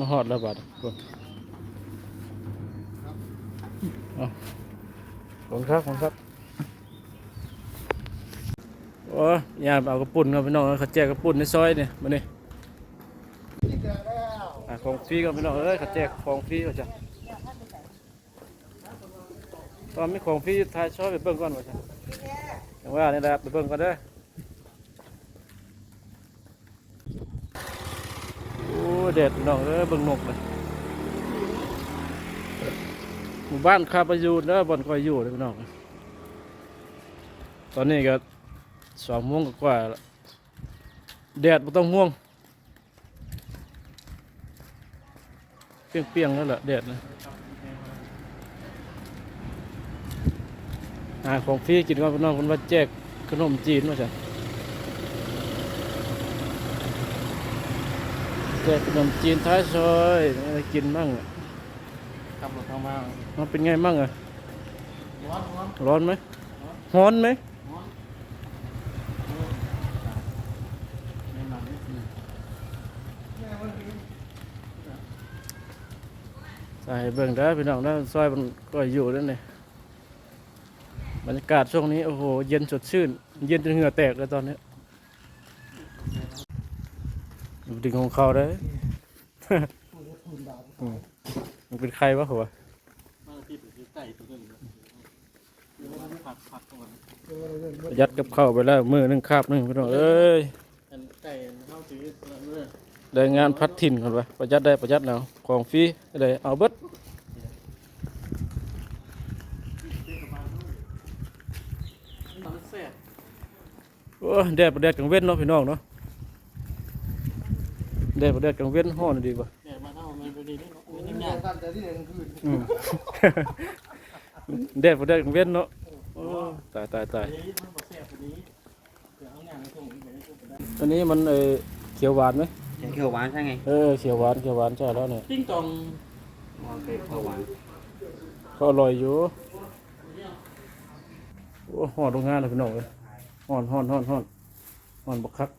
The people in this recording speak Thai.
มาฮอดแล้วบาดคนเอาขอบคุณครับขอบคุณครับโอ้ยยามเอากระปุ่นครับพี่น้องเขาแจกกระปุ่นในซอยเนี่ยมานี่อะของฟรีครับพี่น้องเอ้ยเขาแจกของฟรีเขาจ้ะตอนมีของฟรีทายซอยไปเบิ่งก่อนว่าจ้ะอย่างว่านี่แหละไปเบิ่งก่อนเด้อ โอ้ เด็ดน้องเอ้ยเบิ่งนกเลยหมู่บ้านคาประยูนเด้อบ่อนคอยอยู่เด้อพี่น้องตอนนี้ก็สองโมงกว่าแล้วแดดบ่ต้องห่วง เปรียงๆแล้วล่ะแดดนะหาของฟรีกินก่อนพี่น้องคนว่าแจกขนมจีนว่าจ้ะ แจกขนมจีนท้ายซอยอะไรกินมั่งอะขับรถเข้ามามันเป็นไงมั่งอะร้อนร้อนร้อนไหมร้อนไหมร้อนไม่หนักนิดนึงใส่เบิ่งได้อพี่น้องได้อซอยมันก็อยู่นั่นนี่บรรยากาศช่วงนี้โอ้โหเย็นสดชื่น เย็นจนเหงื่อแตกเลยตอนนี้ ดูดิ่งของเขาได้ออืมมันเป็นใครวะหัวมาที่ถือไก่ตัวหนึ่งเดี๋ยวมันผักผักก่อนยัดกับข้าวไปแล้วมือหนึงคาบหนึงพี่น้องเอ้ยอันไก่เข้าถือเมื่อได้งานพัดถิ่นกันวะประหยัดได้ประหยัดแล้วของฟรีได้เอาเบิดมันแซ่บโอ้แดดประแดดกลางเว้นเนาะพี่น้องเนาะ แดดประแดดกลางเว้นห้อนดีป่ะแซ่บมาเท่ามันพอดีนี่มันยังยากอืมแดดประแดดกลางเว้นเนาะโอ้ตายตายตายเฮ้ยมันบอกแซ่บพอดีเดี๋ยวเอางานมาส่งอีกเดี๋ยวจะไปได้อันนี้มันเออเขียวหวานไหมแกงเขียวหวานใช่ไงเออเขียวหวานเขียวหวานใช่แล้วเนี่ยติ้งตองมองเป็นเขียวหวานก็อร่อยอยู่โอ้ห้อนโรงงานเลยพี่น้องเลยห้อนห้อนห้อนห้อนห้อนบักคัก